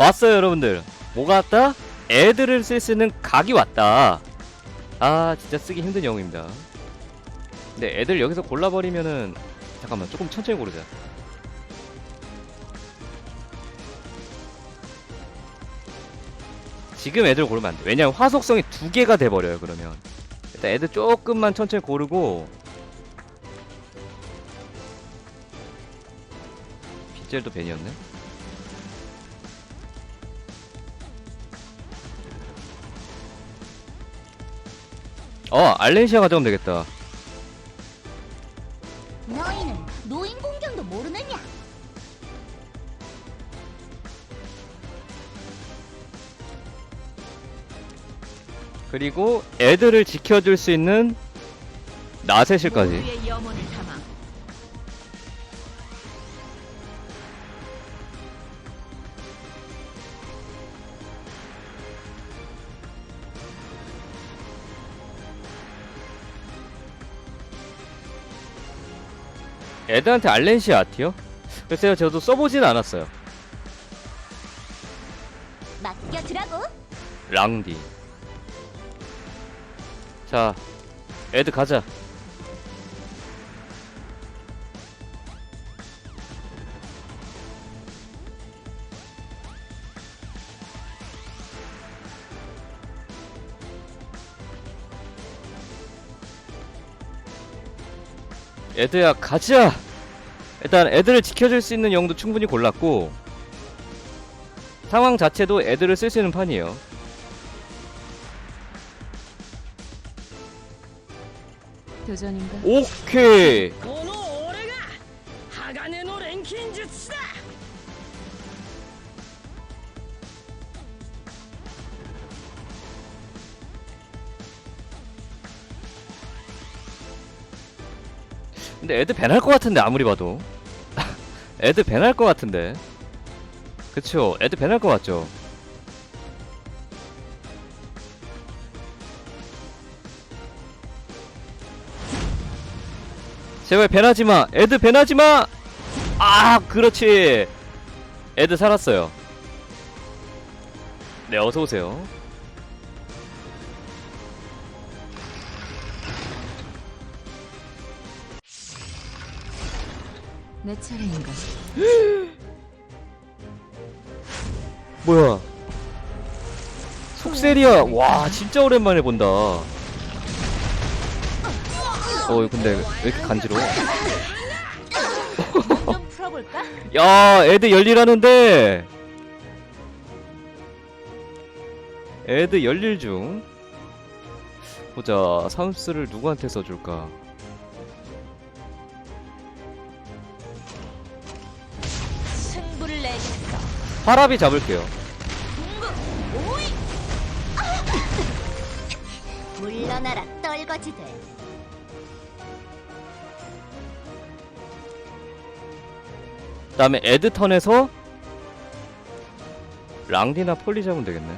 왔어요 여러분들. 뭐가 왔다? 애들을 쓸 수 있는 각이 왔다. 아 진짜 쓰기 힘든 영웅입니다. 근데 애들 여기서 골라버리면은 잠깐만 조금 천천히 고르자. 지금 애들 고르면 안돼. 왜냐면 화속성이 두 개가 돼버려요 그러면. 일단 애들 조금만 천천히 고르고 빗젤도 벤이었네 어 알렌시아 가져오면 되겠다 너희는 노인 공경도 모르느냐? 그리고 애들을 지켜줄 수 있는 나세실까지 모두의 영혼을 담아 애들한테 알렌시아 아티요? 글쎄요 저도 써보진 않았어요 맡겨주라고. 랑디 자 애들 가자 애들야 가자! 일단 애들을 지켜줄 수 있는 영도 충분히 골랐고 상황 자체도 애들을 쓸 수 있는 판이에요. 도전인가? 오케이! こ 근데 애들 밴할 것 같은데 아무리 봐도. 애들 밴할 것 같은데. 그쵸. 애들 밴할 것 같죠. 제발 밴하지마. 애들 밴하지마! 아 그렇지. 애들 살았어요. 네 어서오세요 내 차례인가? 뭐야? 속세리야. 와 진짜 오랜만에 본다. 어 근데 왜 이렇게 간지러워? 좀 풀어볼까? 야 애들 열일하는데. 애들 열일 중. 보자 사음스를 누구한테 써줄까 화랍이 잡을게요. 물러나라 떨거지들. 그 다음에 애드 턴에서 랑디나 폴리 잡으면 되겠네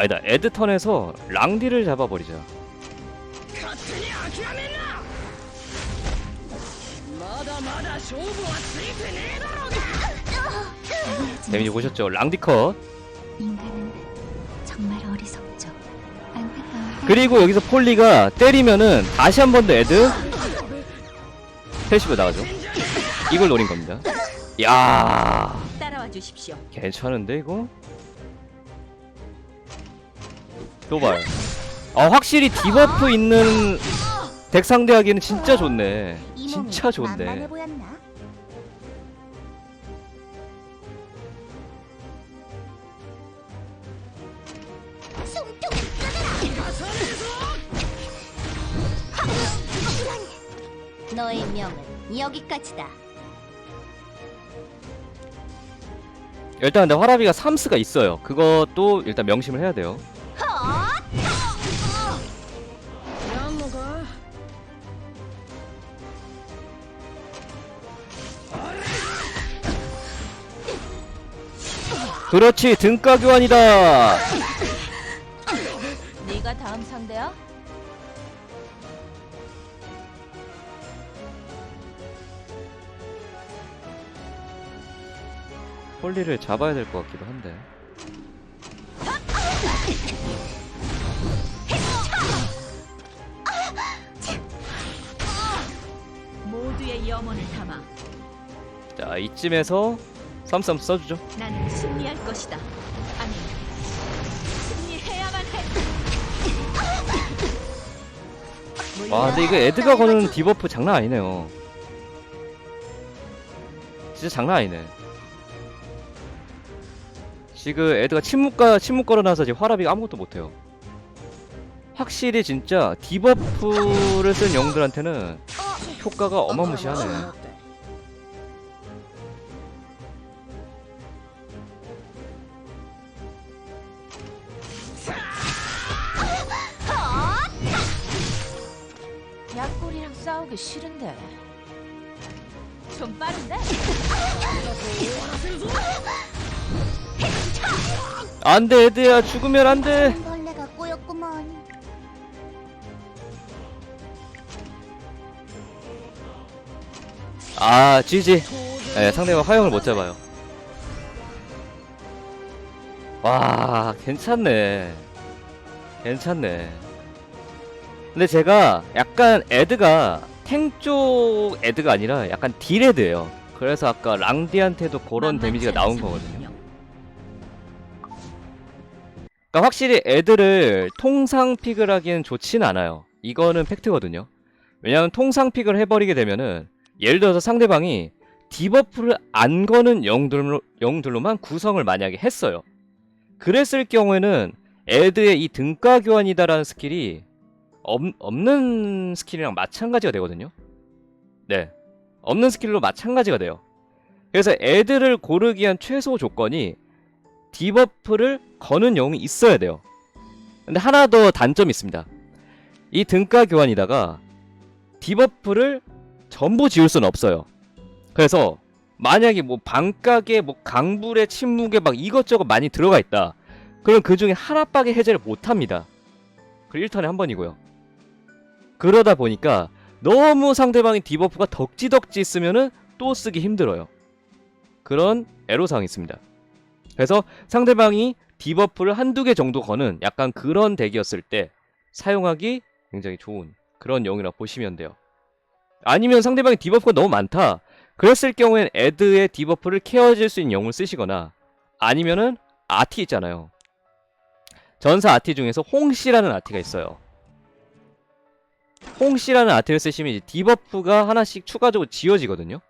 아니다 에드턴에서 랑디를 잡아버리자 데미지 보셨죠? 랑디 컷. 그리고 여기서 폴리가 때리면은 다시 한 번 더 에드? 패시브 나가죠. 이걸 노린 겁니다. 야. 따라와 주십시오. 괜찮은데 이거? 도발 아 확실히 디버프 있는 덱 상대하기에는 진짜 좋네 진짜 좋네! 너의 명은 여기까지다. 일단 근데 화라비가 삼스가 있어요 그것도 일단 명심을 해야 돼요 그렇지 등가 교환이다 네가 다음 상대야? 폴리를 잡아야 될 것 같기도 한데. 모두의 영혼을 담아 자, 이쯤에서 쌈쌈 써주죠. 나는 승리할 것이다. 아니, 승리해야만 해. 와, 근데 이거 에드가 거는 디버프 장난 아니네요. 진짜 장난 아니네. 지금 에드가 침묵가 침묵 걸어놔서 지금 화라비가 아무것도 못해요. 확실히 진짜 디버프를 쓴 영들한테는 효과가 어마무시하네. 싸우기 싫은데. 좀 빠른데? 안돼 에드야 죽으면 안돼. 벌레가 꼬였구먼. 아 GG. 네, 상대가 화형을 못 잡아요. 와, 괜찮네. 괜찮네. 근데 제가 약간 에드가 탱쪽 에드가 아니라 약간 딜 에드예요. 그래서 아까 랑디한테도 그런 데미지가 나온 거거든요. 그러니까 확실히 애들을 통상 픽을 하기엔 좋진 않아요. 이거는 팩트거든요. 왜냐하면 통상 픽을 해버리게 되면은 예를 들어서 상대방이 디버프를 안 거는 영들로, 영들로만 구성을 만약에 했어요. 그랬을 경우에는 애드의 이 등가 교환이다라는 스킬이 없, 없는 스킬이랑 마찬가지가 되거든요. 네. 없는 스킬로 마찬가지가 돼요. 그래서 애들을 고르기 위한 최소 조건이 디버프를 거는 영웅이 있어야 돼요. 근데 하나 더 단점이 있습니다. 이 등가 교환이다가 디버프를 전부 지울 수는 없어요. 그래서 만약에 뭐 방각에 뭐 강불에 침묵에 막 이것저것 많이 들어가 있다. 그럼 그 중에 하나밖에 해제를 못 합니다. 그 1턴에 한 번이고요. 그러다 보니까 너무 상대방이 디버프가 덕지덕지 있으면은 또 쓰기 힘들어요. 그런 애로사항이 있습니다. 그래서 상대방이 디버프를 한두 개 정도 거는 약간 그런 덱이었을 때 사용하기 굉장히 좋은 그런 영이라 보시면 돼요. 아니면 상대방이 디버프가 너무 많다. 그랬을 경우엔 애드의 디버프를 케어해줄 수 있는 영을 쓰시거나 아니면은 아티 있잖아요. 전사 아티 중에서 홍씨라는 아티가 있어요. 홍씨라는 아티를 쓰시면 이제 디버프가 하나씩 추가적으로 지워지거든요.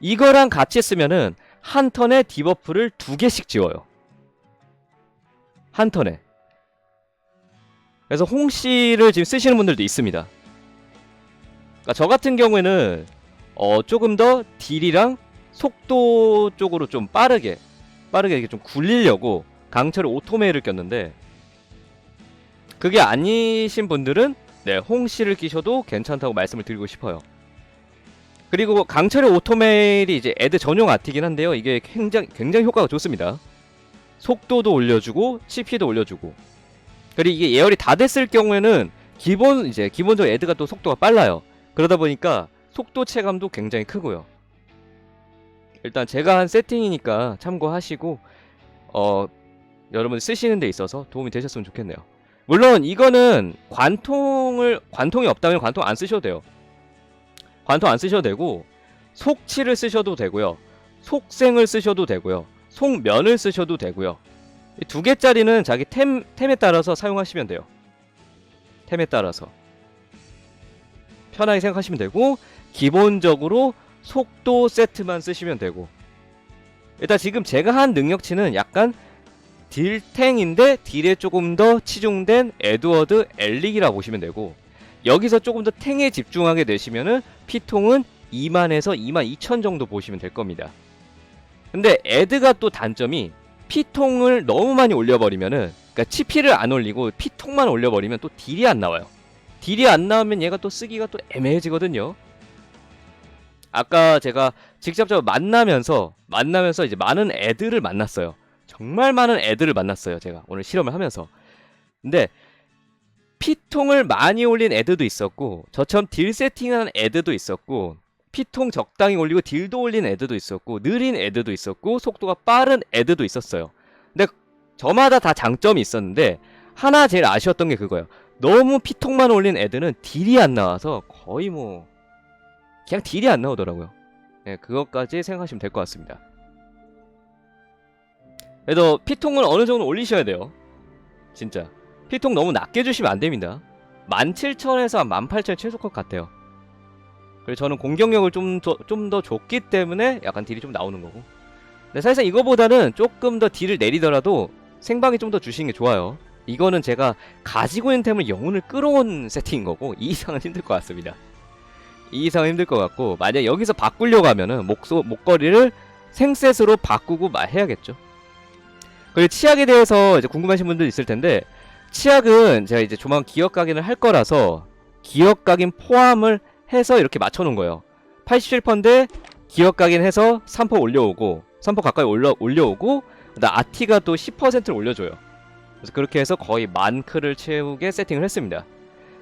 이거랑 같이 쓰면은 한 턴에 디버프를 두 개씩 지워요. 한 턴에. 그래서 홍씨를 지금 쓰시는 분들도 있습니다. 그러니까 저 같은 경우에는 어 조금 더 딜이랑 속도 쪽으로 좀 빠르게 빠르게 이렇게 좀 굴리려고 강철 오토메이를 꼈는데 그게 아니신 분들은 네 홍씨를 끼셔도 괜찮다고 말씀을 드리고 싶어요. 그리고 강철의 오토메일이 이제 애드 전용 아티긴 한데요. 이게 굉장히 굉장히 효과가 좋습니다. 속도도 올려주고 CP도 올려주고. 그리고 이게 예열이 다 됐을 경우에는 기본 이제 기본적으로 애드가 또 속도가 빨라요. 그러다 보니까 속도 체감도 굉장히 크고요. 일단 제가 한 세팅이니까 참고하시고 어 여러분 쓰시는 데 있어서 도움이 되셨으면 좋겠네요. 물론 이거는 관통을 관통이 없다면 관통 안 쓰셔도 돼요. 관통 안 쓰셔도 되고 속치를 쓰셔도 되고요. 속생을 쓰셔도 되고요. 속면을 쓰셔도 되고요. 이두 개짜리는 자기 템, 템에 따라서 사용하시면 돼요. 템에 따라서. 편하게 생각하시면 되고 기본적으로 속도 세트만 쓰시면 되고 일단 지금 제가 한 능력치는 약간 딜탱인데 딜에 조금 더 치중된 에드워드 엘릭이라 보시면 되고 여기서 조금 더 탱에 집중하게 되시면은 피통은 2만에서 2만 2천 정도 보시면 될 겁니다. 근데 에드가 또 단점이 피통을 너무 많이 올려버리면은 그러니까 치피를 안 올리고 피통만 올려버리면 또 딜이 안 나와요. 딜이 안 나오면 얘가 또 쓰기가 또 애매해지거든요. 아까 제가 직접적으로 만나면서 만나면서 이제 많은 애들을 만났어요. 정말 많은 애들을 만났어요. 제가 오늘 실험을 하면서. 근데 피통을 많이 올린 애드도 있었고 저처럼 딜 세팅한 애드도 있었고 피통 적당히 올리고 딜도 올린 애드도 있었고 느린 애드도 있었고 속도가 빠른 애드도 있었어요. 근데 저마다 다 장점이 있었는데 하나 제일 아쉬웠던 게 그거예요. 너무 피통만 올린 애들은 딜이 안 나와서 거의 뭐 그냥 딜이 안 나오더라고요. 네, 그것까지 생각하시면 될 것 같습니다. 그래도 피통은 어느 정도 올리셔야 돼요. 진짜. 피통 너무 낮게 주시면 안 됩니다. 17,000에서 18,000 최소컷 같아요. 그래서 저는 공격력을 좀더좀더 줬기 때문에 약간 딜이 좀 나오는 거고. 근데 사실상 이거보다는 조금 더 딜을 내리더라도 생방이 좀 더 주시는 게 좋아요. 이거는 제가 가지고 있는 템을 영혼을 끌어온 세팅인 거고 이 이상은 힘들 것 같습니다. 이 이상은 힘들 것 같고 만약 여기서 바꾸려고 하면은 목소 목걸이를 생셋으로 바꾸고 마- 해야겠죠. 그리고 치약에 대해서 이제 궁금하신 분들 있을 텐데 치약은 제가 이제 조만 기억 각인을 할 거라서 기억 각인 포함을 해서 이렇게 맞춰 놓은 거예요. 87%인데 기억 각인해서 3% 올려오고 3% 가까이 올려 올려오고 그다음 아티가 또 10%를 올려줘요. 그래서 그렇게 해서 거의 만 크를 채우게 세팅을 했습니다.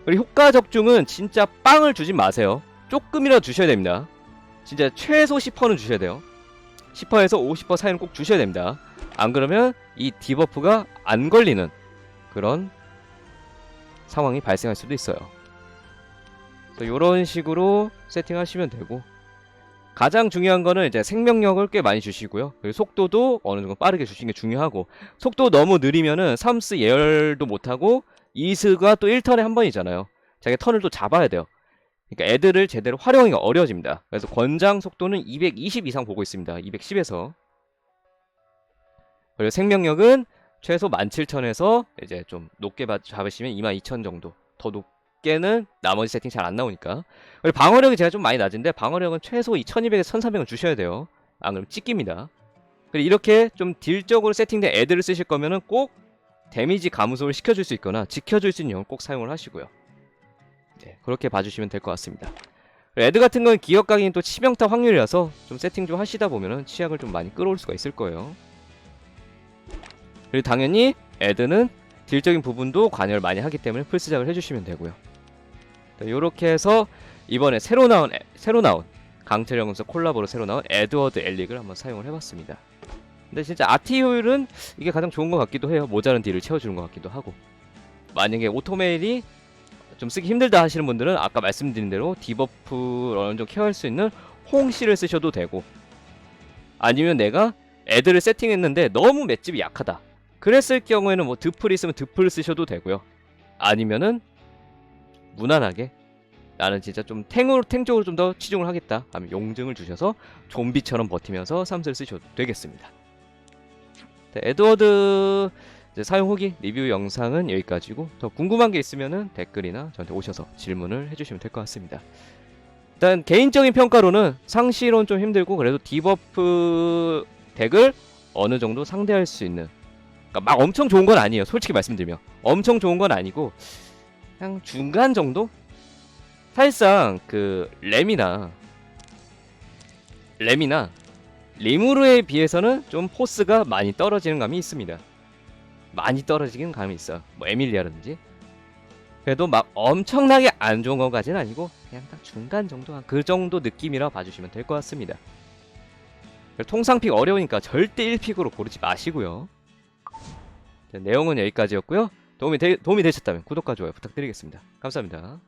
그리고 효과 적중은 진짜 빵을 주지 마세요. 조금이라도 주셔야 됩니다. 진짜 최소 10%는 주셔야 돼요. 10%에서 50% 사이는 꼭 주셔야 됩니다. 안 그러면 이 디버프가 안 걸리는 그런 상황이 발생할 수도 있어요. 이런 식으로 세팅하시면 되고 가장 중요한 거는 이제 생명력을 꽤 많이 주시고요. 속도도 어느 정도 빠르게 주시는 게 중요하고 속도 너무 느리면은 삼스 예열도 못하고 이스가 또 1턴에 한 번이잖아요. 자기 턴을 또 잡아야 돼요. 그러니까 애들을 제대로 활용하기가 어려워집니다. 그래서 권장 속도는 220 이상 보고 있습니다. 210에서 그리고 생명력은 최소 17,000에서 이제 좀 높게 받- 잡으시면 22,000 정도. 더 높게는 나머지 세팅 잘 안 나오니까. 그리고 방어력이 제가 좀 많이 낮은데 방어력은 최소 2200에서 1300은 주셔야 돼요. 안 그러면 찍깁니다. 그리고 이렇게 좀 딜적으로 세팅된 애들을 쓰실 거면은 꼭 데미지 감소를 시켜줄 수 있거나 지켜줄 수 있는 영을 꼭 사용을 하시고요. 네, 그렇게 봐주시면 될 것 같습니다. 애드 같은 건 기억 각인 또 치명타 확률이라서 좀 세팅 좀 하시다 보면은 치약을 좀 많이 끌어올 수가 있을 거예요. 그리고 당연히 애드는 딜적인 부분도 관여를 많이 하기 때문에 풀스작을 해주시면 되고요. 이렇게 해서 이번에 새로 나온 애- 새로 나온 강철 영웅서 콜라보로 새로 나온 에드워드 엘릭을 한번 사용을 해봤습니다. 근데 진짜 아티 효율은 이게 가장 좋은 것 같기도 해요. 모자란 딜을 채워주는 것 같기도 하고. 만약에 오토메일이 좀 쓰기 힘들다 하시는 분들은 아까 말씀드린 대로 디버프 어느 정도 케어할 수 있는 홍씨를 쓰셔도 되고 아니면 내가 애들을 세팅했는데 너무 맷집이 약하다. 그랬을 경우에는 뭐 드플 있으면 드플 쓰셔도 되고요. 아니면은 무난하게 나는 진짜 좀 탱으로 탱 쪽으로 좀 더 치중을 하겠다 하면 용증을 주셔서 좀비처럼 버티면서 삼스를 쓰셔도 되겠습니다. 네, 에드워드 사용 후기 리뷰 영상은 여기까지고 더 궁금한 게 있으면은 댓글이나 저한테 오셔서 질문을 해주시면 될 것 같습니다. 일단 개인적인 평가로는 상시론 좀 힘들고 그래도 디버프 덱을 어느 정도 상대할 수 있는 그러니까 막 엄청 좋은 건 아니에요. 솔직히 말씀드리면 엄청 좋은 건 아니고 그냥 중간 정도? 사실상 그 램이나 램이나 리무르에 비해서는 좀 포스가 많이 떨어지는 감이 있습니다. 많이 떨어지는 감이 있어. 뭐 에밀리아라든지. 그래도 막 엄청나게 안 좋은 것까지는 아니고 그냥 딱 중간 정도 그 정도 느낌이라 봐주시면 될 것 같습니다. 통상픽 어려우니까 절대 1픽으로 고르지 마시고요. 자, 내용은 여기까지였고요. 도움이, 되, 도움이 되셨다면 구독과 좋아요 부탁드리겠습니다. 감사합니다.